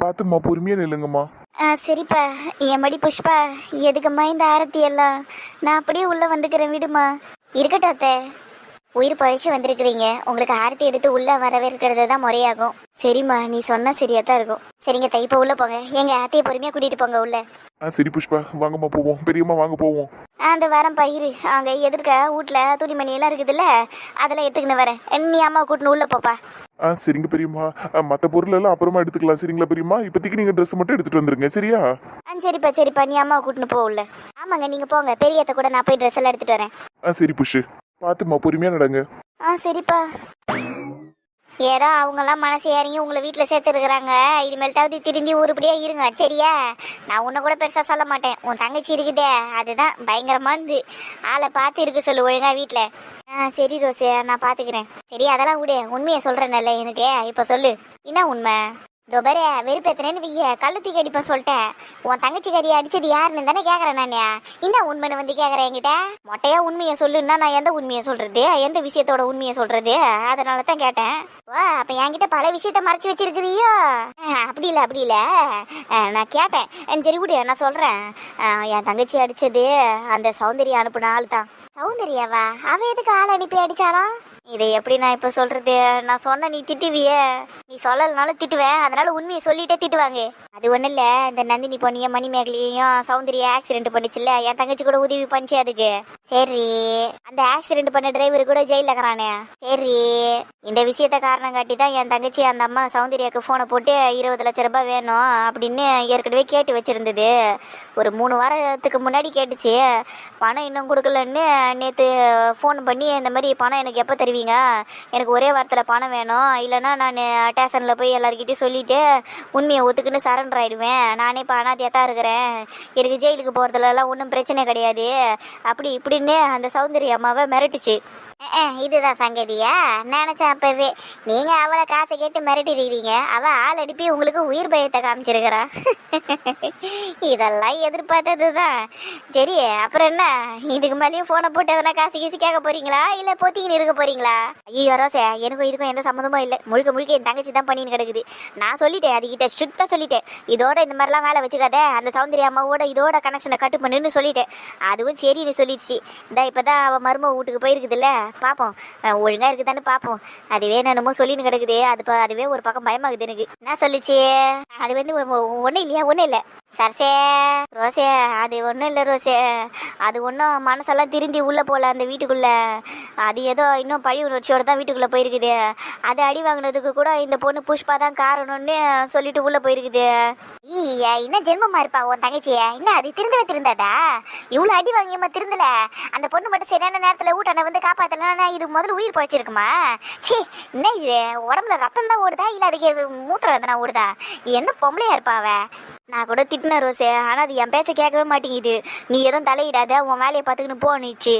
பார்த்தும்மா பொறுமையாக நில்லுங்கம்மா. ஆ சரிப்பா. என் மடி புஷ்பா எதுக்கும்மா இந்த ஆரத்தி எல்லாம்? நான் அப்படியே உள்ள வந்துக்கிறேன் விடுமா? இருக்கட்டும் அத்தை. உயிர் பழிச்சு வந்திருக்கிறீங்க. உங்களுக்கு ஆரத்தி எடுத்து உள்ள வரவேற்கிறது தான் முறையாகும். சரிம்மா நீ சொன்னா சரியா தான் இருக்கும். சரிங்க தை இப்போ உள்ள போங்க. எங்க ஆத்தையை பொறுமையா கூட்டிட்டு போங்க உள்ள. ஆ சரி புஷ்பா வாங்கம்மா போவோம். பெரியம்மா வாங்க போவோம். அந்த வரேன் பயிர் அங்க எதிர்க்க வீட்ல துணிமணி எல்லாம் இருக்குதுல்ல அதெல்லாம் எடுத்துக்கின்னு வரேன். நீ அம்மா கூட்டின்னு உள்ள போப்பா. ஆ சரிங்க பெரியம்மா. மற்ற பொருள் எல்லாம் அப்புறமா எடுத்துக்கலாம். சரிங்களா பெரியம்மா? இப்போதைக்கு நீங்கள் ட்ரெஸ் மட்டும் எடுத்துட்டு வந்துருங்க சரியா? ஆ சரிப்பா சரிப்பா. நீ அம்மா கூட்டின்னு போ உள்ள. ஆமாங்க நீங்க போங்க. பெரியத்த கூட நான் போய் ட்ரெஸ் எல்லாம் எடுத்துட்டு வரேன். ஆ சரி புஷு பாத்துமா பொறுமையா நடங்க. ஆ சரிப்பா. ஏதோ அவங்கெல்லாம் மனசு இறங்கி உங்களை வீட்டில் சேர்த்துருக்குறாங்க. இனிமேல்ட்டாவது திருந்தி உருப்படியாக இருங்க சரியா? நான் உன்னை கூட பெருசாக சொல்ல மாட்டேன். உன் தங்கச்சி இருக்குதே அதுதான் பயங்கரமானது. ஆளை பார்த்து இருக்க சொல்லு ஒழுங்கா வீட்டில் ஆ சரி ரோசே நான் பார்த்துக்கிறேன் சரி அதெல்லாம் விடு. உண்மையை சொல்கிறேன்ல எனக்கு. இப்போ சொல்லு. என்ன உண்மை? துபரே வெறுப்பேத்துனேன்னு வெறுப்பேத்தினேன்னு வைய கழுத்தி கடிப்ப சொல்லிட்டேன் உன் தங்கச்சி கறி அடிச்சது யாருன்னு தானே கேட்குறேன் நான். என்ன உண்மைன்னு வந்து கேட்குறேன் என்கிட்ட? மொட்டையா உண்மையை சொல்லுன்னா நான் எந்த உண்மையை சொல்றது? எந்த விஷயத்தோட உண்மையை சொல்றது? அதனால தான் கேட்டேன். ஓ அப்ப என்கிட்ட பல விஷயத்த மறைச்சு வச்சிருக்கிறியோ? அப்படி இல்லை அப்படி இல்லை. நான் கேட்டேன். சரி விடு நான் சொல்றேன். என் தங்கச்சி அடிச்சது அந்த சௌந்தர்யா அனுப்புன ஆள் தான் சௌந்தர்யாவா? அவ எதுக்கு ஆள் அனுப்பி அடிச்சாலும் இதை எப்படி நான் இப்போ சொல்கிறது நான் சொன்ன நீ திட்டுவியே. நீ சொல்லலனாலும் திட்டுவேன் அதனால உண்மையை சொல்லிட்டே திட்டுவாங்க. அது ஒன்றும் இல்லை. இந்த நந்தினி பொண்ணியும் மணிமேகலையும் சௌந்தரிய ஆக்சிடென்ட் பண்ணுச்சுல்ல. என் தங்கச்சி கூட உதவி பண்ணிச்சு அதுக்கு. சரி. அந்த ஆக்சிடென்ட் பண்ண டிரைவர் கூட ஜெயிலில் இருக்கிறானே. சரி. இந்த விஷயத்த காரணம் காட்டி தான் என் தங்கச்சி அந்த அம்மா சௌந்தர்யாவுக்கு ஃபோனை போட்டு இருபது லட்ச ரூபாய் வேணும் அப்படின்னு ஏற்கனவே கேட்டு வச்சிருந்தது. ஒரு மூணு வாரத்துக்கு முன்னாடி கேட்டுச்சு. பணம் இன்னும் கொடுக்கலன்னு நேற்று ஃபோன் பண்ணி இந்த மாதிரி பணம் எனக்கு எப்போ தருவீங்க? எனக்கு ஒரே வாரத்தில் பணம் வேணும். இல்லைன்னா நான் ஸ்டேஷனில் போய் எல்லாருக்கிட்டையும் சொல்லிட்டு உண்மையை ஒத்துக்குன்னு சரண்டர் ஆயிடுவேன். நானே இப்போ அனாதையாக தான் இருக்கிறேன். எனக்கு ஜெயிலுக்கு போகிறதுலலாம் ஒன்றும் பிரச்சனை கிடையாது. அப்படி இப்படின்னு அந்த சௌந்தரிய அம்மாவை மிரட்டுச்சு. இதுதான் சங்கதியா? நினைச்சேன் அப்பவே. நீங்க அவளை காசை கேட்டு மிரட்டிருக்கீங்க அவ ஆள் அனுப்பி உங்களுக்கு உயிர் பயத்தை காமிச்சிருக்கிறா. இதெல்லாம் எதிர்பார்த்ததுதான். சரி அப்புறம் என்ன? இதுக்கு மேலேயும் போனை போட்டு எதனா காசு கீசு கேட்க போறீங்களா? இல்ல பொத்திக்கின்னு இருக்க போறீங்களா? ஐயோ ரோசே எனக்கும் இதுக்கும் எந்த சம்மந்தமும் இல்லை. முழுக்க முழுக்க என் தங்கச்சி தான் பண்ணின்னு கிடக்குது. நான் சொல்லிட்டேன் அதுகிட்ட ஸ்ட்ரிக்டா சொல்லிட்டேன். இதோட இந்த மாதிரிலாம் வேலை வச்சுக்காத. அந்த சௌந்தரிய அம்மாவோட இதோட கனெக்ஷனை கட்டு பண்ணுன்னு சொல்லிட்டேன். அதுவும் சரின்னு சொல்லிடுச்சு. இந்த இப்பதான் அவ மருமக வீட்டுக்கு போயிருக்குதுல்ல. பார்ப்போம் ஒழுங்காக ஒழுங்கா இருக்குதான்னு பார்ப்போம் அதுவே என்னமோ சொல்லின்னு கிடக்குது. அது அதுவே ஒரு பக்கம் பயமாகுது எனக்கு. என்ன சொல்லுச்சு? அது வந்து ஒன்றும் இல்லையா? ஒன்றும் இல்லை. சர்சே ரோசே அது ஒன்றும் இல்லை ரோசே. அது ஒன்றும் மனசெல்லாம் திருந்தி உள்ளே போகல அந்த வீட்டுக்குள்ளே. அது ஏதோ இன்னும் பழி உணர்ச்சியோடு தான் வீட்டுக்குள்ளே போயிருக்குது. அது அடி வாங்கினதுக்கு கூட இந்த பொண்ணு புஷ்பா தான் காரணம்னு சொல்லிட்டு உள்ளே போயிருக்குது. ஈயா என்ன ஜென்மமா இருப்பா உன் தங்கச்சிய? என்ன அது திருந்தவே திருந்தாதா? இவ்வளோ அடி வாங்கியம்மா திருந்தல? அந்த பொண்ணு மட்டும் சரியான நேரத்தில் ஊட்டான வந்து காப்பாத்தலன்னா இது முதல்ல உயிர் போயிச்சிருக்குமா சீ என்ன இது? உடம்புல ரத்தம் தான் ஓடுதா? இல்லை அதுக்கு மூத்திரம் எதனா ஓடுதா? என்ன பொம்பளையா இருப்பா அவ? நான் கூட திட்டின ரோசே ஆனால் அது என் பேச்சை கேட்கவே மாட்டேங்குது. நீ எதுவும் தலையிடாத உன் வேலையை பார்த்துக்கின்னு போனிச்சு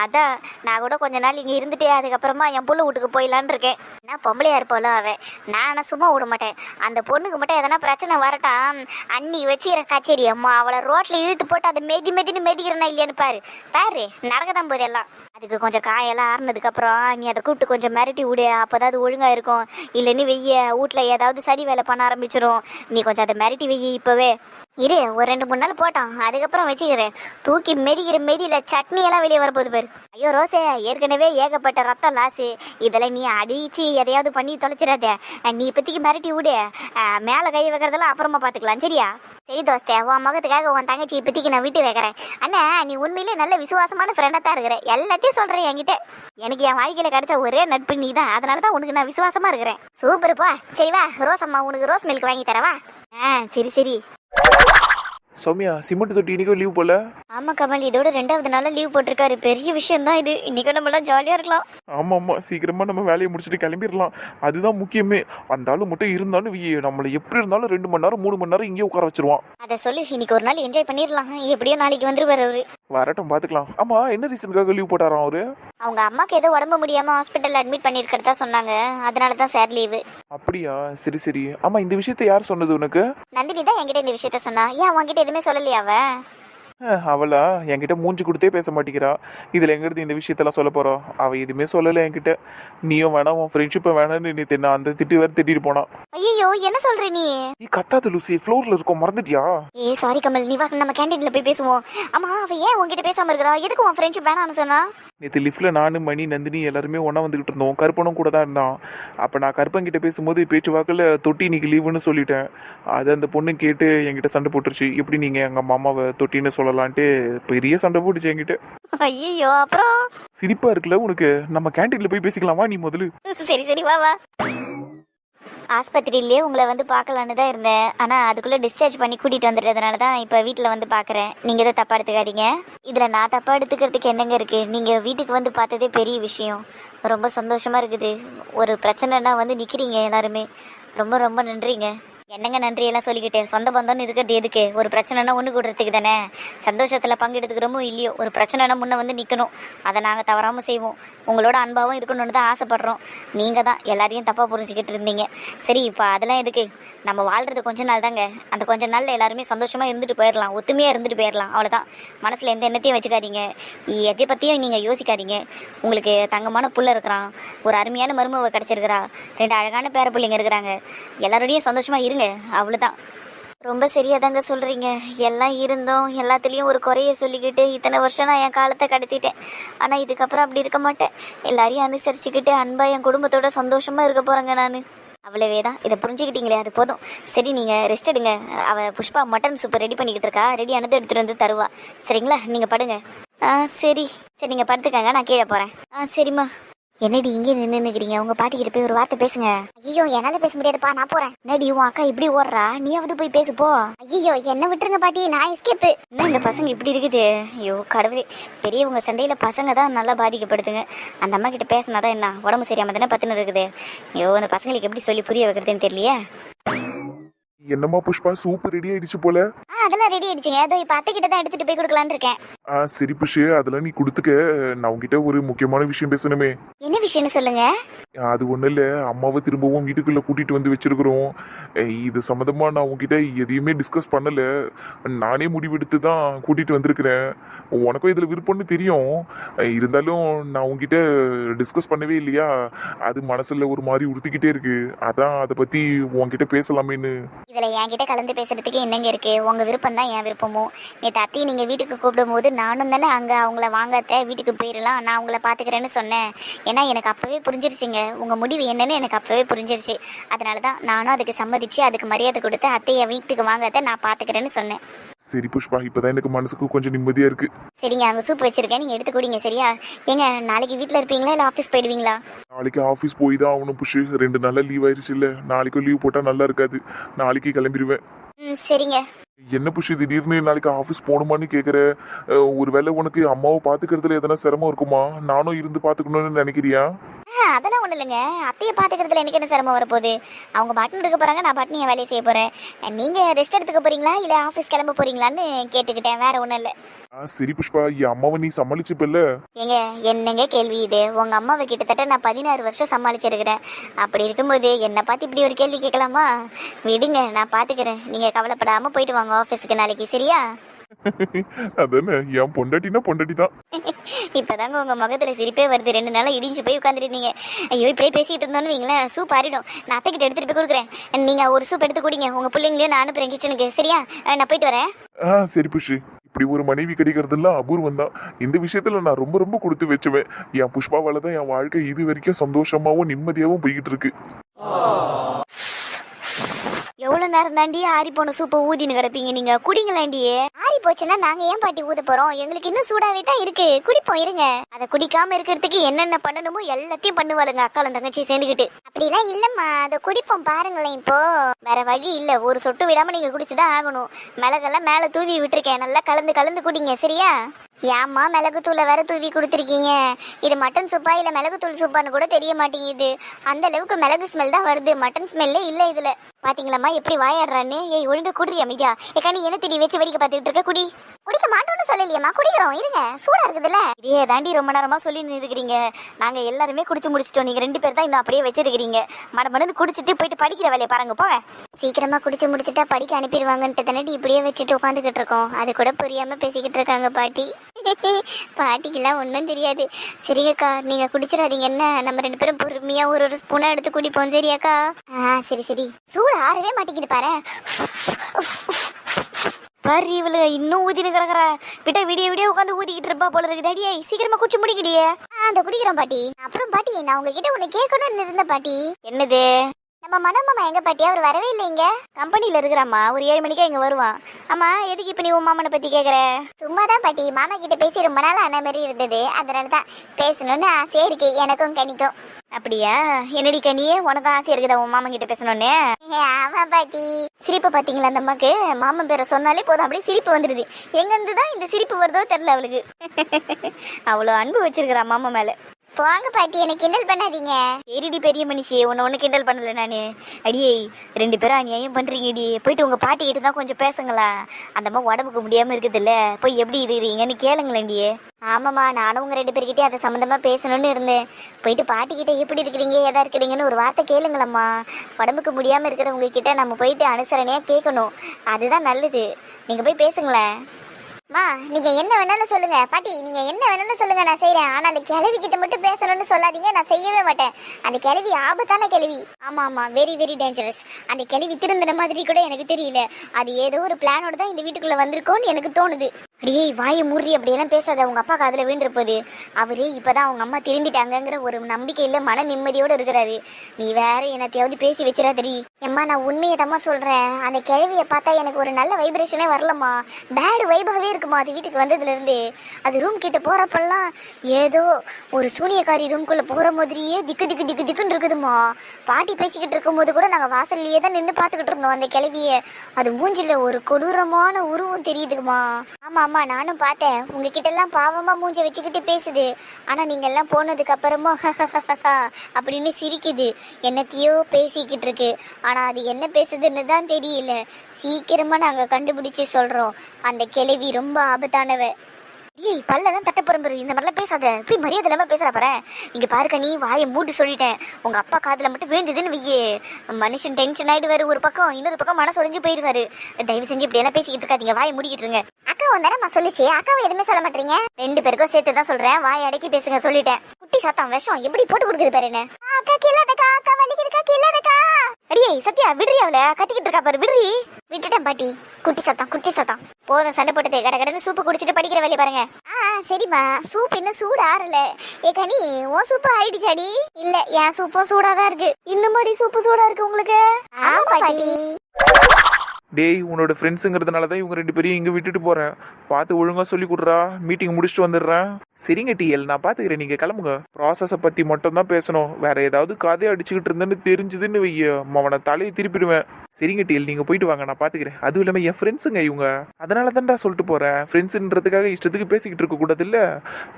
அதான் நான் கூட கொஞ்ச நாள் இங்கே இருந்துட்டே அதுக்கப்புறமா என் புள்ள வீட்டுக்கு போயிடலான்னு இருக்கேன். நான் பொம்பளையா இருப்பாளோ அவ. நான் ஆனால் சும்மா விட மாட்டேன். அந்த பொண்ணுக்கு மட்டும் எதனா பிரச்சனை வரட்டான் அண்ணி வச்சுக்கிற கச்சேரி அம்மா அவளை ரோட்டில் இழுத்து போட்டு அதை மெதி மெதின்னு மெதிக்கிறேன்னா இல்லையான்னு பாரு. பாரு நடக்கதான் போது எல்லாம். அதுக்கு கொஞ்சம் காயெல்லாம் ஆறுனதுக்கப்புறம் நீ அதை கூப்பிட்டு கொஞ்சம் மிரட்டி விடு அப்போதான் அது ஒழுங்கா இருக்கும். இல்லைன்னு வெய்ய வீட்டில் ஏதாவது சரி வேலை பண்ண ஆரம்பிச்சிடும் நீ கொஞ்சம் அதை மிரட்டி வெய்ய இப்போவே. இரு ஒரு ரெண்டு மூணு நாள் போட்டோம் அதுக்கப்புறம் வச்சுக்கிறேன். தூக்கி மெதிக்கிற மெதியில சட்னி எல்லாம் வெளியே வரப்போகுது பாரு. ஐயோ ரோசே ஏற்கனவே ஏகப்பட்ட ரத்தம் லாஸு இதில் நீ அடிச்சு எதையாவது பண்ணி தொலைச்சிடாத. நீ இப்போதைக்கு மிரட்டி விடு. மேலே கை வைக்கிறதெல்லாம் அப்புறமா பார்த்துக்கலாம். சரியா? சரி தோஸ்தே உன் மகத்துக்காக உன் தங்கச்சி இப்போதைக்கு நான் விட்டு வைக்கிறேன். அண்ணா நீ உண்மையிலே நல்ல விசுவாசமான ஃப்ரெண்டாக தான் இருக்கிற. எல்லாத்தையும் சொல்கிறேன் என்கிட்ட. எனக்கு என் வாழ்க்கையில் கிடைச்ச ஒரே நட்பு நீ தான் அதனால தான் உனக்கு நான் விசுவாசமா இருக்கிறேன். சூப்பர்ப்பா. சரி வா ரோஸ் அம்மா உனக்கு ரோஸ் மில்க் வாங்கி தரவா? ஆ சரி சரி. you சௌமியா சிமெண்ட் தொட்டி இன்னைக்கும் லீவ் போல? ஆமா கமல் இதோட ரெண்டாவது நாளா லீவ் போட்டிருக்காரு. பெரிய விஷயம் தான் இது. இன்னைக்கு நம்ம எல்லாம் ஜாலியா இருக்கலாம். ஆமாம் ஆமாம் சீக்கிரமாக நம்ம வேலையை முடிச்சுட்டு கிளம்பிடலாம். அதுதான் முக்கியமே. அந்த ஆளு மட்டும் இருந்தாலும் நம்மளை எப்படி இருந்தாலும் ரெண்டு மணி நேரம் மூணு மணி நேரம் இங்கேயே உட்கார வச்சிருவான். அதை சொல்லி இன்னைக்கு ஒரு நாள் என்ஜாய் பண்ணிடலாம். எப்படியோ நாளைக்கு வந்துருவாரு அவரு. வரட்டும் பார்த்துக்கலாம் ஆமாம் என்ன ரீசனுக்காக லீவ் போட்டாராம் அவரு? அவங்க அம்மாக்கு ஏதோ உடம்பு முடியாம ஹாஸ்பிட்டல் அட்மிட் பண்ணிருக்கிறதா சொன்னாங்க. அதனால தான் சார் லீவு அப்படியா? சரி சரி. ஆமாம் இந்த விஷயத்தை யார் சொன்னது உனக்கு? நந்தினி தான் என்கிட்ட இந்த விஷயத்த சொன்னா. ஏன் உன்கிட்ட எதுவுமே சொல்லலையா அவ? அவளா? என்கிட்ட மூஞ்சி கொடுத்தே பேச மாட்டேங்கிறா. இதில் எங்கிருந்து இந்த விஷயத்தெல்லாம் சொல்ல போறா? அவள் எதுவுமே சொல்லலை என்கிட்ட. நீயும் வேணாம் உன் ஃப்ரெண்ட்ஷிப்பை வேணாம்னு நீ தின்ன அந்த திட்டு வேறு திட்டிட்டு போனான் ஐயோ என்ன சொல்ற நீ? நீ கத்தாத லூசி. ஃப்ளோரில் இருக்கோம் மறந்துட்டியா? ஏ சாரி கமல். நீ வா நம்ம கேண்டீன்ல போய் பேசுவோம். ஆமா அவ ஏன் உன்கிட்ட பேசாம இருக்கிறா? எதுக்கு உன் ஃப்ரெண்ட்ஷிப் வேணாம்னு சொன்னா? நேற்று லிஃப்ட்டில் நான் மணி நந்தினி எல்லாருமே ஒன்றா வந்துக்கிட்டு இருந்தோம். கருப்பனும் கூட தான் இருந்தான். அப்போ நான் கருப்பன்கிட்ட பேசும்போது பேச்சு வாக்கில் தொட்டி இன்னைக்கு லீவுன்னு சொல்லிட்டேன். அது அந்த பொண்ணு கேட்டு என்கிட்ட சண்டை போட்டுருச்சு. எப்படி நீங்கள் எங்கள் மாமாவை தொட்டின்னு சொல்லலான்ட்டு பெரிய சண்டை போட்டுச்சு என்கிட்ட. ஐயோ அப்புறம்? சிரிப்பாக இருக்குல்ல உனக்கு. நம்ம கேண்டீனில் போய் பேசிக்கலாமா நீ முதல்ல? சரி சரி வா வா. ஆஸ்பத்திரியிலே உங்களை வந்து பார்க்கலான்னு தான் இருந்தேன். ஆனால் அதுக்குள்ளே டிஸ்சார்ஜ் பண்ணி கூட்டிகிட்டு வந்துட்டதுனால தான் இப்போ வீட்டில் வந்து பார்க்குறேன். நீங்கள் எதுவும் தப்பாக எடுத்துக்காதீங்க. இதில் நான் தப்பாக எடுத்துக்கிறதுக்கு என்னங்க இருக்குது நீங்கள் வீட்டுக்கு வந்து பார்த்ததே பெரிய விஷயம். ரொம்ப சந்தோஷமாக இருக்குது. ஒரு பிரச்சனைனா வந்து நிற்கிறீங்க எல்லாருமே. ரொம்ப ரொம்ப நன்றிங்க. என்னங்க நன்றியெல்லாம் சொல்லிக்கிட்டேன். சொல்லிக்கிட்டு சொந்த பந்தம்னு இருக்கிறது எதுக்கு? ஒரு பிரச்சனைனா ஒன்று கூடுறதுக்கு தானே? சந்தோஷத்தில் பங்கெடுத்துக்கிறோமோ இல்லையோ ஒரு பிரச்சனைனா முன்னே வந்து நிற்கணும் அதை நாங்கள் தவறாமல் செய்வோம். உங்களோட அன்பாகவும் இருக்கணும்னு தான் ஆசைப்பட்றோம். நீங்கள் தான் எல்லாரையும் தப்பாக புரிஞ்சுக்கிட்டு இருந்தீங்க. சரி இப்போ அதெல்லாம் எதுக்கு? நம்ம வாழ்கிறது கொஞ்ச நாள் தாங்க. அந்த கொஞ்ச நாளில் எல்லாருமே சந்தோஷமாக இருந்துட்டு போயிடலாம் ஒத்துமையாக இருந்துட்டு போயிடலாம் அவ்வளோதான் மனசில் எந்த எண்ணத்தையும் வச்சுக்காதீங்க. எதை பற்றியும் நீங்கள் யோசிக்காதீங்க. உங்களுக்கு தங்கமான புள்ள இருக்கிறான். ஒரு அருமையான மருமவை கிடச்சிருக்கிறா. ரெண்டு அழகான பேர பிள்ளைங்க இருக்கிறாங்க. எல்லாரோடையும் சந்தோஷமாக இருங்க. அவ்வளோதான் ரொம்ப சரியாக தாங்க சொல்கிறீங்க எல்லாம் இருந்தோம் எல்லாத்துலேயும் ஒரு குறைய சொல்லிக்கிட்டு இத்தனை வருஷம் நான் என் காலத்தை கடத்திட்டேன். ஆனால் இதுக்கப்புறம் அப்படி இருக்க மாட்டேன். எல்லாரையும் அனுசரிச்சுக்கிட்டு அன்பாக என் குடும்பத்தோட சந்தோஷமாக இருக்க போகிறேங்க நான். அவ்வளவே தான். இதை புரிஞ்சுக்கிட்டீங்களே அது போதும். சரி நீங்கள் ரெஸ்ட் எடுங்க. அவள் புஷ்பா மட்டன் சூப்பர் ரெடி பண்ணிக்கிட்டு இருக்கா. ரெடி ஆனது எடுத்துகிட்டு வந்து தருவா. சரிங்களா? நீங்கள் படுங்க. ஆ சரி. சரி நீங்கள் படுத்துக்கங்க. நான் கீழே போகிறேன் ஆ சரிம்மா. என்னடி இங்கே நின்று நிற்கிறீங்க உங்கள் பாட்டிக்கிட்ட போய் ஒரு வார்த்தை பேசுங்க. ஐயோ என்னால் பேச முடியாதுப்பா நான் போகிறேன் என்னடி உன் அக்கா இப்படி ஓடுறா? நீயாவது போய் பேசு போ. ஐயோ என்ன விட்டுருங்க பாட்டி நான் எஸ்கேப்பு என்ன இந்த பசங்க இப்படி இருக்குது? ஐயோ கடவுளே. பெரியவங்க சண்டையில் பசங்க தான் நல்லா பாதிக்கப்படுதுங்க. அந்த அம்மா கிட்ட பேசினா தான் என்ன? உடம்பு சரியாம தானே பத்துன்னு இருக்குது. ஐயோ அந்த பசங்களுக்கு எப்படி சொல்லி புரிய வைக்கிறதுன்னு தெரியலையே? என்னம்மா புஷ்பா சூப் ரெடி ஆயிடுச்சு போல. ஆ அதெல்லாம் ரெடி ஆயிடுச்சுங்க. அதோ இப்போ அத்தை கிட்ட தான் எடுத்துட்டு போய் கொடுக்கலான்னு இருக்கேன். ஆ சரி புஷு அதெல்லாம் நீ கொடுத்துக்க. நான் உங்ககிட்ட ஒரு முக்கியமான விஷயம் பேசணுமே. என்ன விஷயம்னு சொல்லுங்க? அது ஒன்றும் இல்லை. அம்மாவை திரும்பவும் வீட்டுக்குள்ளே கூட்டிகிட்டு வந்து வச்சிருக்கிறோம். இது சம்மந்தமாக நான் உங்ககிட்ட எதையுமே டிஸ்கஸ் பண்ணலை. நானே முடிவெடுத்து தான் கூட்டிகிட்டு வந்திருக்கிறேன். உனக்கும் இதில் விருப்பம்னு தெரியும். இருந்தாலும் நான் உங்ககிட்ட டிஸ்கஸ் பண்ணவே இல்லையா? அது மனசில் ஒரு மாதிரி உறுத்திக்கிட்டே இருக்கு. அதான் அதை பற்றி உன்கிட்ட பேசலாமேன்னு. இதில் என்கிட்ட கலந்து பேசுறதுக்கு என்னங்க இருக்கு? உங்க விருப்பம் தான் என் விருப்பமும் நேற்று அத்தையை நீங்கள் வீட்டுக்கு கூப்பிடும்போது நானும் தானே அங்கே அவங்கள வாங்கத்த வீட்டுக்கு போயிடலாம் நான் அவங்கள பார்த்துக்கிறேன்னு சொன்னேன். ஏன்னா எனக்கு அப்போவே புரிஞ்சிருச்சுங்க. உங்கள் முடிவு என்னன்னு எனக்கு அப்போவே புரிஞ்சிருச்சு. அதனால தான் நானும் அதுக்கு சம்மதிச்சு அதுக்கு மரியாதை கொடுத்து அத்தையை வீட்டுக்கு வாங்கத்த நான் பார்த்துக்கிறேன்னு சொன்னேன். சரி புஷ்பா இப்போதான் எனக்கு மனசுக்கு கொஞ்சம் நிம்மதியாக இருக்கு. சரிங்க அங்கே சூப் வச்சிருக்கேன். நீங்கள் எடுத்து குடிங்க சரியா? ஏங்க நாளைக்கு வீட்டில் இருப்பீங்களா இல்லை ஆஃபீஸ் போயிடுவீங்களா? நாளைக்கு ஆஃபீஸ் போய் தான் ஆகணும் புஷு ரெண்டு நாளாக லீவ் ஆயிடுச்சு இல்லை நாளைக்கும் லீவ் போட்டால் நல்லா இருக்காது. நாளைக்கு கிளம்பிடுவேன் ம் சரிங்க. என்ன புஷி திடீர்னு நாளைக்கு ஆஃபீஸ் போகணுமான்னு கேட்குற ஒருவேளை உனக்கு அம்மாவை பார்த்துக்கிறதுல எதனா சிரமம் இருக்குமா? நானும் இருந்து பார்த்துக்கணும்னு நினைக்கிறியா? அதெல்லாம் ஒன்றும் இல்லைங்க. அத்தையை பார்த்துக்கிறதுல எனக்கு என்ன சிரமம் வரப்போகுது? அவங்க பாட்டுன்னு இருக்க போகிறாங்க நான் பாட்டுன்னு என் வேலையை செய்ய போகிறேன் நீங்கள் ரெஸ்ட் எடுத்துக்க போகிறீங்களா இல்லை ஆஃபீஸ் கிளம்ப போகிறீங்களான்னு கேட்டுக்கிட்டேன். வேற ஒன்றும் இல்லை. சரி புஷ்பா என் அம்மாவை நீ சமாளிச்சுப்பல்ல ஏங்க என்னங்க கேள்வி இது? உங்கள் அம்மாவை கிட்டத்தட்ட நான் பதினாறு வருஷம் சமாளிச்சிருக்கிறேன். அப்படி இருக்கும்போது என்னை பார்த்து இப்படி ஒரு கேள்வி கேட்கலாமா? விடுங்க நான் பார்த்துக்கிறேன். நீங்கள் கவலைப்படாமல் போயிட்டு வாங்க ஆஃபீஸுக்கு நாளைக்கு சரியா? அதானே என் பொண்டாட்டினா பொண்டாட்டி தான் இப்போதாங்க உங்கள் முகத்தில் சிரிப்பே வருது. ரெண்டு நாளாக இடிஞ்சு போய் உட்காந்துருந்தீங்க ஐயோ இப்படியே பேசிகிட்டு இருந்தோன்னு வைங்களேன் சூப் ஆறிடும். நான் அத்தை கிட்ட எடுத்துகிட்டு போய் கொடுக்குறேன். நீங்கள் ஒரு சூப் எடுத்து குடிங்க. உங்கள் பிள்ளைங்களையும் நான் அனுப்புகிறேன் கிச்சனுக்கு சரியா? நான் போயிட்டு வரேன். ஆ சரி புஷு இப்படி ஒரு மனைவி கிடைக்கிறதெல்லாம் அபூர்வம் தான். இந்த விஷயத்துல நான் ரொம்ப ரொம்ப கொடுத்து வச்சுவேன். என் புஷ்பாவால தான் என் வாழ்க்கை இது வரைக்கும் சந்தோஷமாவும் நிம்மதியாவும் போய்கிட்டு இருக்கு. நேரம் தாண்டி ஆறி போன சூப்பை ஊதின்னு கிடப்பீங்க நீங்க. குடிங்களாண்டி. ஆறி போச்சுன்னா நாங்க ஏன் பாட்டி ஊத போறோம்? எங்களுக்கு இன்னும் சூடாவே தான் இருக்கு. குடிப்போம் இருங்க. அதை குடிக்காம இருக்கிறதுக்கு என்னென்ன பண்ணணுமோ எல்லாத்தையும் பண்ணுவாளுங்க அக்காலும் தங்கச்சி சேர்ந்துக்கிட்டு அப்படிலாம் இல்லம்மா. அதை குடிப்போம் பாருங்களேன் இப்போ. வேற வழி இல்ல. ஒரு சொட்டு விடாம நீங்க குடிச்சுதான் ஆகணும். மிளகெல்லாம் மேல தூவி விட்டுருக்கேன். நல்லா கலந்து கலந்து குடிங்க. சரியா? ஏம்மா மிளகுத்தூளை வேற தூவி கொடுத்துருக்கீங்க. இது மட்டன் சூப்பா இல்லை மிளகுத்தூள் சூப்பான்னு கூட தெரிய மாட்டேங்குது அந்த அளவுக்கு மிளகு ஸ்மெல் தான் வருது. மட்டன் ஸ்மெல்லே இல்லை இதுல. பார்த்தீங்களாம்மா எப்படி வாயாடுறான்னு? ஏய் ஒழுங்கு குடுறி அமைதியா. ஏக்கா நீ என்ன திடி வச்சு வேடிக்கை பார்த்துட்டு இருக்க? குடி. குடிக்க மாட்டோம்னு சொல்லலையம்மா. குடிக்கிறோம் இருங்க. சூடா இருக்குதுல்ல. இதே தாண்டி ரொம்ப நேரமா சொல்லி நின்றுக்கிறீங்க நாங்க எல்லாருமே குடிச்சு முடிச்சிட்டோம். நீங்க ரெண்டு பேர் தான் இன்னும் அப்படியே வச்சிருக்கிறீங்க. மட குடிச்சிட்டு போயிட்டு படிக்கிற வேலையை பாருங்க போங்க. சீக்கிரமா குடிச்சு முடிச்சிட்டா படிக்க அனுப்பிடுவாங்கன்ட்டு தானே இப்படியே வச்சுட்டு உட்காந்துக்கிட்டு இருக்கோம். அது கூட புரியாம பேசிக்கிட்டு இருக்காங்க பாட்டி. பாட்டிக்கெல்லாம் ஒன்றும் தெரியாது. சரிங்கக்கா நீங்க குடிச்சிடாதீங்க. என்ன நம்ம ரெண்டு பேரும் பொறுமையா ஒரு ஒரு ஸ்பூனா எடுத்து குடிப்போம். சரியாக்கா? ஆ சரி சரி. சூடு ஆறவே மாட்டேங்குது பாரு. பாரு இவளு இன்னும் ஊதினு கிடக்குற. விட்ட விடிய விடிய உட்காந்து ஊதிக்கிட்டு இருப்பா போல இருக்குது. அடியே சீக்கிரமா குடிச்சு முடிக்கிடியே அந்த குடிக்கிறோம் பாட்டி. அப்புறம் பாட்டி நான் உங்ககிட்ட உன்னை கேட்கணும்னு இருந்த பாட்டி. என்னது? நம்ம மனோமாமா எங்க பாட்டி அவர் வரவே இல்லைங்க. கம்பெனில இருக்கிறாம்மா. ஒரு ஏழு மணிக்கா இங்க வருவான். ஆமா எதுக்கு இப்ப நீ உன் மாமனை பத்தி கேக்குற? சும்மா தான் பாட்டி. மாமா கிட்ட பேசி ரொம்ப நாள் ஆன மாதிரி இருந்தது. அதனால தான் பேசணும்னு ஆசையா இருக்கு. எனக்கும் கணிக்கும் அப்படியா? என்னடி கனியே உனக்கும் ஆசை இருக்குதா உன் மாமன் கிட்ட பேசணும்னு? ஆமா பாட்டி. சிரிப்பு பாத்தீங்களா அந்த அம்மாக்கு? மாமன் பேரை சொன்னாலே போதும். அப்படியே சிரிப்பு வந்துடுது எங்க இருந்து தான் இந்த சிரிப்பு வருதோ தெரியல அவளுக்கு. அவ்வளோ அன்பு வச்சிருக்கிறா மாமா மேல. போங்க பாட்டி என்ன கிண்டல் பண்ணாதீங்க. சரிடி பெரிய மனுஷி உன்னை ஒண்ணு கிண்டல் பண்ணல நானு. அடியே ரெண்டு பேரும் அநியாயம் பண்றீங்கடி. போயிட்டு உங்க பாட்டி கிட்ட தான் கொஞ்சம் பேசுங்களா. அந்த அம்மா உடம்புக்கு முடியாம இருக்குதுல்ல. போய் எப்படி இருக்கிறீங்கன்னு கேளுங்களேண்டியே ஆமாம்மா நானும் உங்க ரெண்டு பேர்கிட்டயும் அதை சம்மந்தமா பேசணும்னு இருந்தேன். போயிட்டு பாட்டி கிட்ட எப்படி இருக்கிறீங்க ஏதா இருக்கிறீங்கன்னு ஒரு வார்த்தை கேளுங்களம்மா. உடம்புக்கு முடியாம இருக்கிறவங்க கிட்ட நம்ம போயிட்டு அனுசரணையா கேட்கணும். அதுதான் நல்லது. நீங்க போய் பேசுங்களேன். மா நீங்க என்ன வேணாலும் சொல்லுங்க. பாட்டி நீங்க என்ன வேணாலும் சொல்லுங்க நான் செய்யறேன் ஆனா அந்த கிழவி கிட்ட மட்டும் பேசணும்னு சொல்லாதீங்க. நான் செய்யவே மாட்டேன். அந்த கிழவி ஆபத்தான கிழவி. ஆமா ஆமா. வெரி வெரி டேஞ்சரஸ் அந்த கிழவி திருந்தின மாதிரி கூட எனக்கு தெரியல. அது ஏதோ ஒரு பிளானோட தான் இந்த வீட்டுக்குள்ள வந்திருக்கோன்னு எனக்கு தோணுது. அடியே வாயை மூடி அப்படியெல்லாம் பேசாத அவங்க அப்பா காதில் விழுந்துற போகுது இப்போ தான் அவங்க அம்மா திரும்பிட்டாங்கங்கிற ஒரு நம்பிக்கையில மன நிம்மதியோடு இருக்கிறாரு. நீ வேற என்னத்தையாவது பேசி வச்சிடாதடி. எம்மா நான் உண்மையை தம்மா சொல்கிறேன் அந்த கிழவியை பார்த்தா எனக்கு ஒரு நல்ல வைப்ரேஷனே வரலம்மா. பேடு வைபாகவே இருக்குமா அது வீட்டுக்கு வந்ததுலேருந்து. அது ரூம் கிட்ட போகிறப்பெல்லாம் ஏதோ ஒரு சூனியக்காரி ரூம்குள்ளே போகிற மாதிரியே திக்கு திக்கு திக்கு திக்குன்னு இருக்குதுமா பாட்டி பேசிக்கிட்டு இருக்கும்போது கூட நாங்கள் வாசல்லையே தான் நின்று பார்த்துக்கிட்டு இருந்தோம் அந்த கிழவியை. அது மூஞ்சில் ஒரு கொடூரமான உருவம் தெரியுதுமா. ஆமா ஆமாம் நானும் பார்த்தேன். உங்ககிட்டலாம் பாவமாக மூஞ்ச வச்சுக்கிட்டு பேசுது. ஆனால் நீங்கள்லாம் போனதுக்கு அப்புறமா அப்படின்னு சிரிக்குது. என்னத்தையோ பேசிக்கிட்டு இருக்கு. ஆனால் அது என்ன பேசுதுன்னு தான் தெரியல. சீக்கிரமாக நாங்கள் கண்டுபிடிச்சி சொல்கிறோம் அந்த கிழவி ரொம்ப ஆபத்தானவ. ஏய் பல்லெல்லாம் தட்ட போறம்பரு இந்த மாதிரிலாம் பேசாத. போய் மரியாதை இல்லாம பேசுற பாரு. இங்க பாருக்க நீ வாயை மூட்டு சொல்லிட்டேன் உங்க அப்பா காதுல மட்டும் விழுந்ததுன்னு வையே. மனுஷன் டென்ஷன் ஆயிடுவாரு ஒரு பக்கம் இன்னொரு பக்கம் மனசு உடைஞ்சு போயிருவாரு. தயவு செஞ்சு இப்படி எல்லாம் பேசிக்கிட்டு இருக்காதீங்க. வாயை மூடிக்கிட்டு இருங்க. அக்கா வந்தானே சொல்லிச்சு. அக்காவை எதுவுமே சொல்ல மாட்டீங்க ரெண்டு பேருக்கும் சேர்த்து தான் சொல்றேன். வாயை அடக்கி பேசுங்க சொல்லிட்டேன். குட்டி சாத்தம் விஷம். எப்படி போட்டு கொடுக்குது பாரு என்ன? அக்கா கில்லாதக்கா அக்கா. வலிக்குதுக்கா கில்லாதக்கா அடியே சத்யா விடுறி அவள. கத்திக்கிட்டு இருக்கா பாரு விடுறி. விட்டுட்டேன் பாட்டி. குட்டி சத்தம் குட்டி சத்தம் போதும் சண்டை போட்டது. கடை கடந்து சூப்பு குடிச்சிட்டு படிக்கிற வேலையை பாருங்க. ஆ சரிம்மா. சூப் இன்னும் சூடு ஆறல ஏ கனி ஓ சூப்பு ஆயிடுச்சாடி? இல்ல என் சூப்பும் சூடாதான் இருக்கு. இன்னும் மடி சூப்பு சூடா இருக்கு உங்களுக்கு? ஆமா பாட்டி. டேய் உன்னோட ஃப்ரெண்ட்ஸுங்கிறதுனால தான் இவங்க ரெண்டு பேரையும் இங்கே விட்டுட்டு போகிறேன் பார்த்து ஒழுங்காக சொல்லி கொடுறா. மீட்டிங் முடிச்சுட்டு வந்துடுறேன். சரிங்க டிஎல் நான் பார்த்துக்கிறேன். நீங்கள் கிளம்புங்க. ப்ராசஸை பற்றி மட்டும் தான் பேசணும். வேற ஏதாவது கதையை அடிச்சுக்கிட்டு இருந்தேன்னு தெரிஞ்சுதுன்னு வைய. அவனை தலையை திருப்பிடுவேன். சரிங்க டிஎல் நீங்கள் போயிட்டு வாங்க. நான் பார்த்துக்கிறேன். அதுவும் இல்லாமல் என் ஃப்ரெண்ட்ஸுங்க இவங்க. அதனால தான்டா சொல்லிட்டு போகிறேன் ஃப்ரெண்ட்ஸுன்றதுக்காக இஷ்டத்துக்கு பேசிக்கிட்டு இருக்கக்கூடாது இல்லை?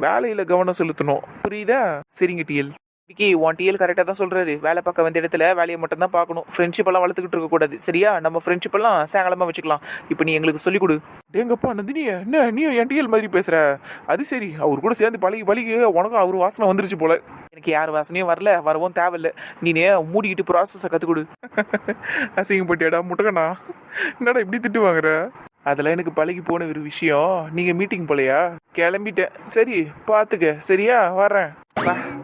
வேலையில் கவனம் செலுத்தணும். புரியுதா? சரிங்க டிஎல் விக்கி உன் டிஎல் கரெக்டாக தான் சொல்கிறாரு வேலை பார்க்க வந்த இடத்துல வேலையை மட்டும் தான் பார்க்கணும். ஃப்ரெண்ட்ஷிப் எல்லாம் வளர்த்துக்கிட்டு இருக்கக்கூடாது சரியா? நம்ம ஃப்ரெண்ட்ஷிப் எல்லாம் வச்சுக்கலாம். இப்போ நீ எங்களுக்கு சொல்லிக் கொடு. டேங்கப்பா நந்தினி என்ன? நீ என் டிஎல் மாதிரி பேசுகிற அது சரி. அவர் கூட சேர்ந்து பழகி பழகி உனக்கும் அவர் வாசனை வந்துருச்சு போல. எனக்கு யார் வாசனையும் வரல. வரவும் தேவையில்ல. நீனே மூடிக்கிட்டு ப்ராசஸை கற்றுக் கொடு. அசிங்கப்பட்டியாடா முட்டகண்ணா என்னடா இப்படி திட்டு வாங்குற? அதெல்லாம் எனக்கு பழகி போன ஒரு விஷயம். நீங்கள் மீட்டிங் போலையா? கிளம்பிட்டேன். சரி பார்த்துக்க சரியா? வரேன்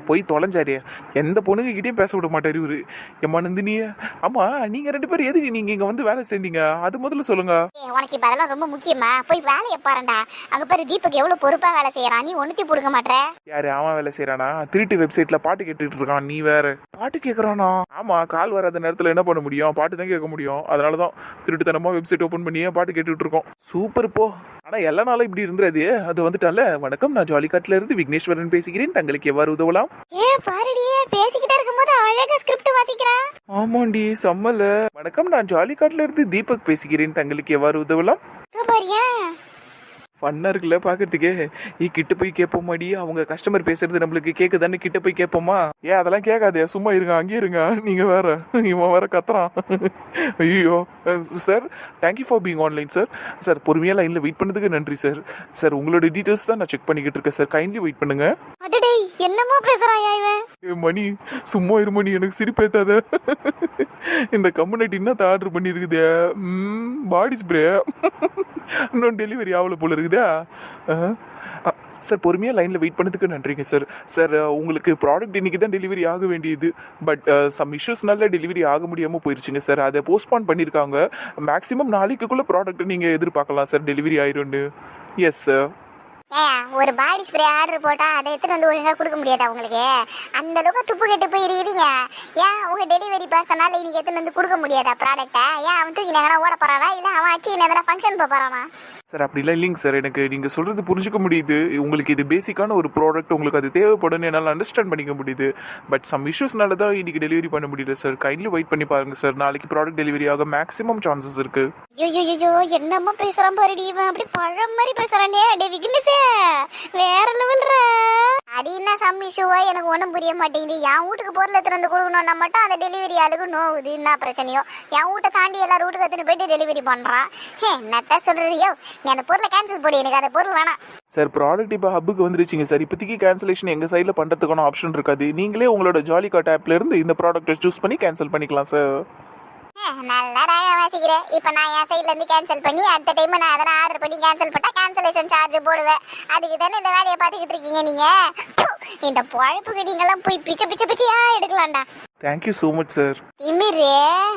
போய் தொலைஞ்சாரு. எந்த பொண்ணுங்க கிட்டயும் பேச விட மாட்டாரு இவரு. எம்மா நந்தினிய. ஆமா நீங்க ரெண்டு பேரும் எதுக்கு நீங்க இங்க வந்து வேலை செஞ்சீங்க அது முதல்ல சொல்லுங்க. உனக்கு இப்ப அதெல்லாம் ரொம்ப முக்கியமா? போய் வேலையை பாருடா. அங்க பாரு தீபக் எவ்வளவு பொறுப்பா வேலை செய்யறான் நீ ஒண்ணுத்தி புடுங்க மாட்ற. யாரு? அவன் வேலை செய்யறானா? திருட்டு வெப்சைட்ல பாட்டு கேட்டுட்டு இருக்கான். நீ வேற. பாட்டு கேக்குறானா? ஆமா கால் வராத நேரத்துல என்ன பண்ண முடியும்? பாட்டு தான் கேட்க முடியும். அதனாலதான் திருட்டுத்தனமா வெப்சைட் ஓபன் பண்ணியே பாட்டு கேட்டுட்டு இருக்கோம். சூப்பர் போ. ஆனா எல்லா நாளும் இப்படி இருந்துறாது. அது வந்துட்டால வணக்கம் நான் ஜாலிகாட்ல இருந்து விக்னேஸ்வரன் பேசுகிறேன். தங்களுக்கு எவ்வாறு உதவலாம் ஏ பாருடியே பேசிக்கிட்டே இருக்கும்போது அழகா ஸ்கிரிப்ட் வாசிக்கிறான் ஆமாண்டி செம்மல. வணக்கம் நான் ஜாலிகாட்ல இருந்து தீபக் பேசுகிறேன் தங்களுக்கு எவ்வாறு உதவலாம்? இதோ பாரியா? ஃபன்னாக இருக்குல்ல பார்க்கறதுக்கே ஈ கிட்ட போய் கேட்போமாடி அவங்க கஸ்டமர் பேசுறது நம்மளுக்கு கேட்குதானே கிட்ட போய் கேட்போமா ஏன் அதெல்லாம் கேட்காதே. சும்மா இருங்க அங்கேயே இருங்க. நீங்க வேற. இவன் வேற கத்துறான். ஐயோ. Sir thank you for being online sir sir பொறுமையாக லைனில் வெயிட் பண்ணதுக்கு நன்றி சார் சார் உங்களோட டீட்டெயில்ஸ் தான் நான் செக் பண்ணிக்கிட்டு இருக்கேன் சார் கைண்ட்லி வெயிட் பண்ணுங்க. என்னமோ பேசுறாயா இவன்? ஏ மணி சும்மா இரு மணி எனக்கு சிரிப்பேத்தாத. இந்த கம்யூனிட்டி என்ன ஆர்டர் பண்ணியிருக்குதே பாடி ஸ்ப்ரே இன்னும் டெலிவரி ஆகல போல இருக்குதா. சார் பொறுமையாக லைனில் வெயிட் பண்ணதுக்கு நன்றிங்க சார் சார் உங்களுக்கு ப்ராடக்ட் இன்றைக்கி தான் டெலிவரி ஆக வேண்டியது. பட் சம் இஷ்யூஸ்னால டெலிவரி ஆக முடியாமல் போயிருச்சுங்க சார் அதை போஸ்ட்பான் பண்ணியிருக்காங்க மேக்ஸிமம் நாளைக்குள்ளே ப்ராடக்ட் நீங்கள் எதிர்பார்க்கலாம் சார் டெலிவரி ஆயிரும்னு. எஸ் சார் ஏன் ஒரு பாடி ஸ்ப்ரே ஆர்டர் போட்டா அதை எடுத்துட்டு வந்து ஒழுங்கா கொடுக்க முடியாதா உங்களுக்கு? அந்த அளவுக்கு துப்பு கெட்டு போய் ஏன் உங்க டெலிவரி பர்சனால் இன்னைக்கு எடுத்துட்டு வந்து கொடுக்க முடியாதா ப்ராடக்டை ஏன் அவன் தூக்கி நேரம் ஓட போகிறாரா இல்ல அவன் அச்சு என்ன ஃபங்க்ஷன் போகிறானா போறானா? சார் அப்படிலாம் இல்லைங்க சார். எனக்கு நீங்கள் சொல்கிறது புரிஞ்சுக்க முடியுது. உங்களுக்கு இது பேசிக்கான ஒரு ப்ராடக்ட் உங்களுக்கு அது தேவைப்படும்னு என்னால் அண்டர்ஸ்டாண்ட் பண்ணிக்க முடியுது. பட் சம் இஷ்யூஸ்னால தான் இன்றைக்கி டெலிவரி பண்ண முடியல சார். கைண்ட்லி வெயிட் பண்ணி பாருங்க சார். நாளைக்கு ப்ராடக்ட் டெலிவரி ஆக மேக்ஸிமம் சான்சஸ் இருக்கு. ஐயோ ஐயோ என்னம்மா பேசுறான் பாருடி. இவன் அப்படி பழம் மாதிரி பேசுறானே. டே விக்னேஷே வேற லெவல்ற அது என்ன சம் இஷ்யூவா எனக்கு ஒன்றும் புரிய மாட்டேங்குது. என் வீட்டுக்கு பொருள் எடுத்துட்டு வந்து கொடுக்கணும்னா மட்டும் அந்த டெலிவரி ஆளுக்கு நோவுது என்ன பிரச்சனையோ? என் வீட்டை தாண்டி எல்லா வீட்டுக்கு எடுத்துட்டு போயிட்டு டெலிவரி பண்ணுறான் ஹே என்னத்த சொல்கிறது யோ நீ அந்த பொருளை கேன்சல் போடு எனக்கு அந்த பொருள் வேணாம். சார் ப்ராடக்ட் இப்போ ஹப்புக்கு வந்துருச்சுங்க சார் இப்போதைக்கு கேன்சலேஷன் எங்கள் சைடில் பண்ணுறதுக்கான ஆப்ஷன் இருக்காது. நீங்களே உங்களோட ஜாலி கார்ட் ஆப்ல இருந்து இந்த ப்ராடக்ட்டை சூஸ் பண்ணி கேன்சல் பண்ணிக்கலாம் சார் நல்லா ராக வாசிக்கிறேன் இப்போ நான் என் சைட்ல இருந்து கேன்சல் பண்ணி அடுத்த டைம் நான் அதனை ஆர்டர் பண்ணி கேன்சல் பண்ணா கேன்சலேஷன் சார்ஜ் போடுவேன். அதுக்கு தானே இந்த வேலையை பார்த்துக்கிட்டு இருக்கீங்க நீங்க? இந்த பொழப்புக்கு நீங்கெல்லாம் போய் பிச்சை பிச்சை பிச்சையா எடுக்கலாம்டா. Thank you so much sir திமிரு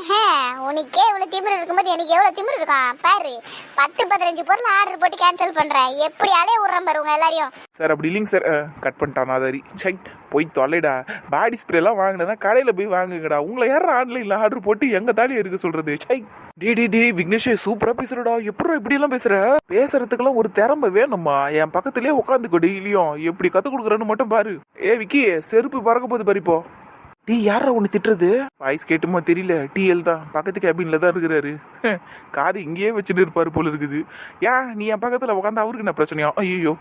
ஹே, உனக்கே இவ்வளவு திமிரு இருக்கும்போது எனக்கு எவ்வளவு திமிரு இருக்கான் பாரு பத்து பதினஞ்சு பொருள் ஆர்டர் போட்டு கேன்சல் பண்றேன் எப்படி அலைய விடுறேன் பாரு உங்க எல்லாரையும். சார் அப்படி இல்லைங்க சார் கட் பண்ணிட்டான் அதாரி சை போய் தொலைடா. பாடி ஸ்ப்ரேலாம் வாங்கினதா கடையில் போய் வாங்குங்கடா. உங்களை யாரும் ஆன்லைனில் ஆர்டர் போட்டு எங்கள் தாலியை இருக்க சொல்கிறது சை டே டே டே விக்னேஷே சூப்பராக பேசுறடா. எப்படா இப்படியெல்லாம் பேசுற? பேசுறதுக்கெல்லாம் ஒரு திறமை வேணும்மா. என் பக்கத்துலேயே உட்காந்துக்கோ டெய்லியும். எப்படி கற்றுக் கொடுக்குறேன்னு மட்டும் பாரு. ஏ விக்கி செருப்பு பறக்க போகுது பாரு இப்போ. டீ யாரா ஒன்று திட்டுறது? வாய்ஸ் கேட்டுமா தெரியல. டிஎல் தான். பக்கத்து கேபின்ல தான் இருக்கிறாரு. காது இங்கேயே வச்சுட்டு இருப்பாரு போல இருக்குது. ஏன் நீ என் பக்கத்தில் உட்காந்து அவருக்கு என்ன பிரச்சனையா? ஐயோ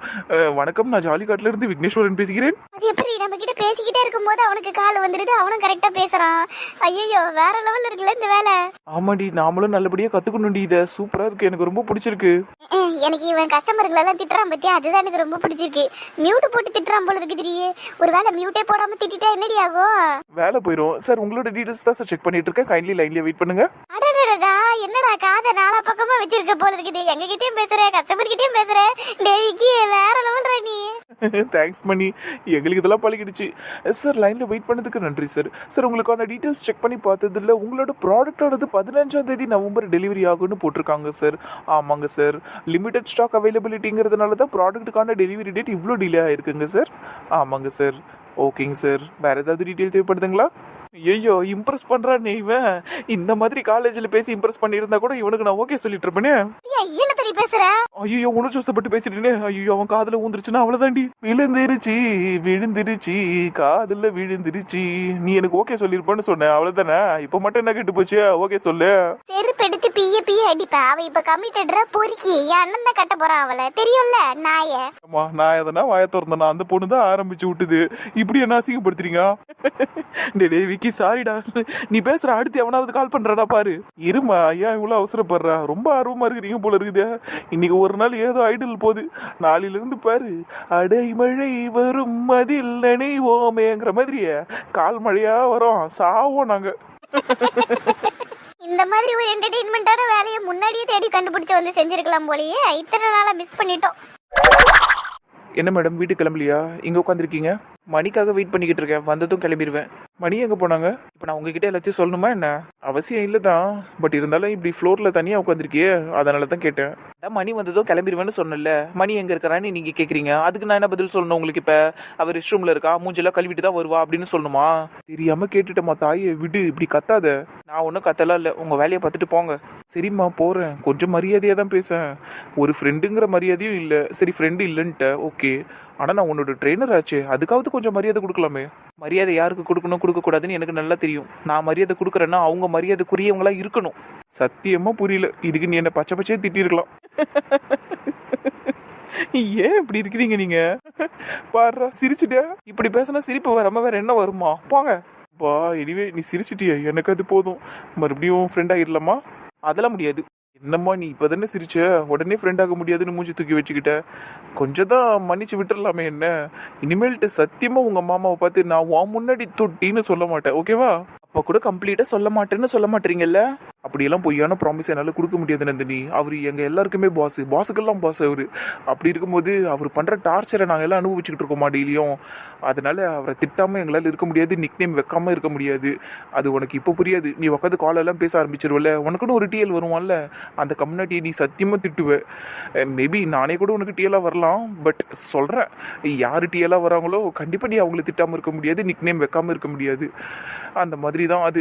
வணக்கம். நான் ஜாலி காட்டில இருந்து விக்னேஸ்வரன் பேசுகிறேன். அது எப்படி? நம்ம கிட்ட பேசிக்கிட்டே இருக்கும்போது அவனுக்கு கால் வந்துடுது. அவனும் கரெக்டா பேசுறான். ஐயோ வேற லெவல்ல இருக்குல்ல இந்த வேலை. ஆமாடி நாமளும் நல்லபடியாக கற்றுக்கணும்டி இதை சூப்பராக இருக்கு. எனக்கு ரொம்ப பிடிச்சிருக்கு. எனக்கு இவன் கஸ்டமர்களெல்லாம் திட்டுறான் பத்தியா? அதுதான் எனக்கு ரொம்ப பிடிச்சிருக்கு. மியூட் போட்டு திட்டுறான் போல இருக்கு திரியே ஒருவேளை மியூட்டே போடாம திட்டிட்டா என்னடி ஆகும்? வேலை போயிடும் சார் உங்களோட டீடைல்ஸ் தான் சார் செக் பண்ணிட்டு இருக்கேன். கைண்ட்லி லைன்லயே வெயிட் பண்ணுங்க. அடடடடா என்னடா காத நாலா பக்கமா வச்சிருக்க போல இருக்குது. எங்க கிட்டயும் பேசுற கஸ்டமர் கிட்டயும் பேசுற. டேவிக்கு வேற லெவல்ரா நீ. தேங்க்ஸ் மணி எங்களுக்கு இதெல்லாம் பழகிடுச்சு. சார் லைனில் வெயிட் பண்ணதுக்கு நன்றி சார் சார் உங்களுக்கான டீட்டெயில்ஸ் செக் பண்ணி பார்த்ததுல உங்களோட ப்ராடக்டானது பதினஞ்சாம் தேதி நவம்பர் டெலிவரி ஆகும்னு போட்டிருக்காங்க சார் ஆமாங்க சார் லிமிடெட் ஸ்டாக் அவைலபிலிட்டிங்கிறதுனால தான் ப்ராடக்ட்டுக்கான டெலிவரி டேட் இவ்வளோ டிலே ஆயிருக்குங்க சார் ஆமாங்க சார் ஓகேங்க சார் வேறு ஏதாவது டீட்டெயில் தேவைப்படுதுங்களா? ஐயோ இம்ப்ரெஸ் பண்றானே இவன். இந்த மாதிரி காலேஜில் பேசி இம்ப்ரெஸ் பண்ணியிருந்தா கூட இவனுக்கு நான் ஓகே சொல்லிட்டு இருப்பேனே. என்ன தனி பேசுற? ஐயோ உணர்ச்சிவசப்பட்டு பேசிட்டேனே. ஐயோ அவன் காதுல ஊந்துருச்சுன்னா அவ்வளவுதாண்டி விழுந்துருச்சு விழுந்துருச்சு காதுல விழுந்துருச்சு. நீ எனக்கு ஓகே சொல்லிருப்பேன்னு சொன்னேன் அவ்வளவுதானே? இப்ப மட்டும் என்ன கெட்டு போச்சு? ஓகே சொல்லு. செருப்பு எடுத்து பிய பிய அடிப்பா. அவ இப்ப கமிட்டட்ரா பொறுக்கி. என் அண்ணன் தான் கட்ட போறான் அவளை. தெரியும்ல நாய. அம்மா நான் எதனா வாய திறந்தேனா அந்த பொண்ணு தான் ஆரம்பிச்சு விட்டுது. இப்படி என்ன அசிங்கப்படுத்துறீங்க? டே விக்கி சாரிடா நீ பேசுற அடுத்து எவனாவது கால் பண்றடா பாரு. இருமா ஏன் இவ்வளவு அவசரப்படுறா. ரொம்ப ஆர்வமா இருக்கிறீங்க போல இருக்குது. இன்னைக்கு ஒரு நாள் ஏதோ ஐடல் போகுது. நாளையில இருந்து பாரு அடைமழை வரும் அதில் நினைவோமேங்கிற மாதிரியே. கால் மழையா வரும். சாவோம் நாங்க. இந்த மாதிரி ஒரு என்டர்டெயின்மெண்ட்டான வேலையை முன்னாடியே தேடி கண்டுபிடிச்சு வந்து செஞ்சிருக்கலாம் போலயே. இத்தனை நாளா மிஸ் பண்ணிட்டோம். என்ன மேடம் வீட்டுக்கு கிளம்பலையா? இங்க உட்காந்துருக்கீங்க மணிக்காக வெயிட் பண்ணிக்கிட்டு இருக்கேன். வந்ததும் கிளம்பிடுவேன் மணி எங்கே போனாங்க? இப்போ நான் உங்ககிட்ட எல்லாத்தையும் சொல்லணுமா என்ன? அவசியம் இல்லை தான் பட் இருந்தாலும் இப்படி ஃப்ளோரில் தனியாக உட்காந்துருக்கியே அதனால தான் கேட்டேன். அதான் மணி வந்ததும் கிளம்பிடுவேன்னு சொன்னல மணி எங்கே இருக்கிறான்னு நீங்கள் கேட்குறீங்க அதுக்கு நான் என்ன பதில் சொல்லணும் உங்களுக்கு இப்போ? அவர் ரெஸ்ட் ரூம்ல இருக்கா? மூஞ்செல்லாம் கழுவிட்டு தான் வருவா அப்படின்னு சொல்லணுமா? தெரியாமல் கேட்டுட்டேம்மா தாயை. விடு இப்படி கத்தாத. நான் ஒன்றும் கத்தலாம் இல்லை. உங்கள் வேலையை பார்த்துட்டு போங்க. சரிம்மா போகிறேன் கொஞ்சம் மரியாதையாக தான் பேசேன் ஒரு ஃப்ரெண்டுங்கிற மரியாதையும் இல்லை. சரி ஃப்ரெண்டு இல்லைன்ட்ட ஓகே ஆனால் நான் உன்னோட ட்ரெயினர் ஆச்சு. அதுக்காவது கொஞ்சம் மரியாதை கொடுக்கலாமே. மரியாதை யாருக்கு கொடுக்கணும் கொடுக்கக்கூடாதுன்னு எனக்கு நல்லா தெரியும். நான் மரியாதை கொடுக்குறேன்னா அவங்க மரியாதைக்குரியவங்களா இருக்கணும். சத்தியமாக புரியல. இதுக்கு நீ என்ன பச்சை பச்சையே திட்டிருக்கலாம். ஏன் இப்படி இருக்கிறீங்க நீங்க? பாரு சிரிச்சுட்டியா இப்படி பேசினா சிரிப்பு வராம வேற என்ன வருமா? போங்க. பா எனிவே நீ சிரிச்சிட்டியா. எனக்கு அது போதும். மறுபடியும் ஃப்ரெண்ட் ஆகிடலாமா அதெல்லாம் முடியாது. என்னம்மா நீ இப்போ தானே சிரிச்ச? உடனே ஃப்ரெண்ட் ஆக முடியாதுன்னு மூஞ்சி தூக்கி வச்சுக்கிட்ட. கொஞ்சம் தான் மன்னிச்சு விட்டுறலாமே என்ன? இனிமேல்ட்டு சத்தியமாக உங்கள் மாமாவை பார்த்து நான் உன் முன்னாடி தொட்டின்னு சொல்ல மாட்டேன் ஓகேவா அப்போ கூட கம்ப்ளீட்டாக சொல்ல மாட்டேன்னு சொல்ல மாட்டீங்கல்ல? அப்படியெல்லாம் பொய்யான ப்ராமிஸ் என்னால் கொடுக்க முடியாது நந்தினி. அவர் எங்கள் எல்லாருக்குமே பாஸ் பாஸுக்கெல்லாம் பாஸ் அவர். அப்படி இருக்கும்போது அவர் பண்ணுற டார்ச்சரை நாங்கள் எல்லாம் அனுபவிச்சுக்கிட்டு இருக்கோமா டெய்லியும் அதனால அவரை திட்டாமல் எங்களால் இருக்க முடியாது நிக் நேம் வைக்காமல் இருக்க முடியாது. அது உனக்கு இப்போ புரியாது. நீ உட்காந்து காலெல்லாம் பேச ஆரம்பிச்சிருவல உனக்குன்னு ஒரு டிஎல் வருவான்ல அந்த கம்யூனிட்டியை நீ சத்தியமாக திட்டுவ. மேபி நானே கூட உனக்கு டிஎலாக வரலாம் பட் சொல்கிறேன் யார் டிஎலாக வராங்களோ கண்டிப்பாக நீ அவங்கள திட்டாமல் இருக்க முடியாது நிக் நேம் வைக்காமல் இருக்க முடியாது. அந்த மாதிரி தான் அது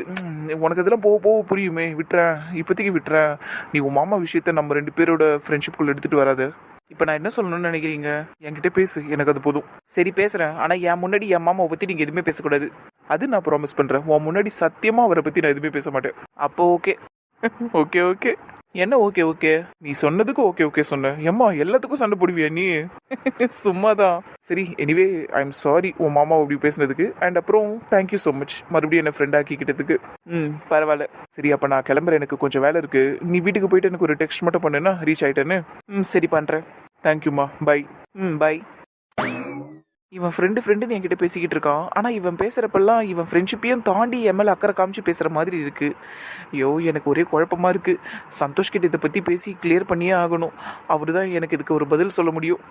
உனக்கு இதெல்லாம் போக போக புரியுமே. விட்டுறேன். இப்போதைக்கு விட்டுறேன். நீ உன் மாமா விஷயத்த நம்ம ரெண்டு பேரோட ஃப்ரெண்ட்ஷிப்குள்ள எடுத்துகிட்டு வராது. இப்போ நான் என்ன சொல்லணும்னு நினைக்கிறீங்க? என்கிட்ட பேசு எனக்கு அது போதும். சரி பேசுறேன். ஆனா என் முன்னாடி என் மாமாவை பத்தி நீங்க எதுவுமே பேசக்கூடாது. அது நான் ப்ராமிஸ் பண்றேன். உன் முன்னாடி சத்தியமா அவரை பத்தி நான் எதுவுமே பேச மாட்டேன். அப்போ ஓகே ஓகே ஓகே என்ன ஓகே ஓகே. நீ சொன்னதுக்கு ஓகே ஓகே சொன்ன. ஏம்மா எல்லாத்துக்கும் சண்டை போடுவியா நீ? சும்மாதான் சரி எனிவே ஐ எம் சாரி உன் மாமா அப்படி பேசுனதுக்கு. அண்ட் அப்புறம் தேங்க்யூ ஸோ மச் மறுபடியும் என்ன ஃப்ரெண்ட் ஆக்கிக்கிட்டதுக்கு. ம் பரவாயில்ல. சரி அப்போ நான் கிளம்புறேன். எனக்கு கொஞ்சம் வேலை இருக்கு. நீ வீட்டுக்கு போயிட்டு எனக்கு ஒரு டெக்ஸ்ட் மட்டும் பண்ணுன்னா ரீச் ஆயிட்டேன்னு? ம் சரி பண்ணுறேன் தேங்க்யூம்மா பை ம். பை இவன் ஃப்ரெண்டு ஃப்ரெண்டுன்னு என்கிட்ட பேசிக்கிட்டு இருக்கான். ஆனால் இவன் பேசுகிறப்பெல்லாம் இவன் ஃப்ரெண்ட்ஷிப்பையும் தாண்டி என் மேலே அக்கறை காமிச்சு பேசுகிற மாதிரி இருக்குது ஐயோ எனக்கு ஒரே குழப்பமா இருக்குது சந்தோஷ்கிட்ட இதை பற்றி பேசி கிளியர் பண்ணியே ஆகணும். அவர் தான் எனக்கு இதுக்கு ஒரு பதில் சொல்ல முடியும்.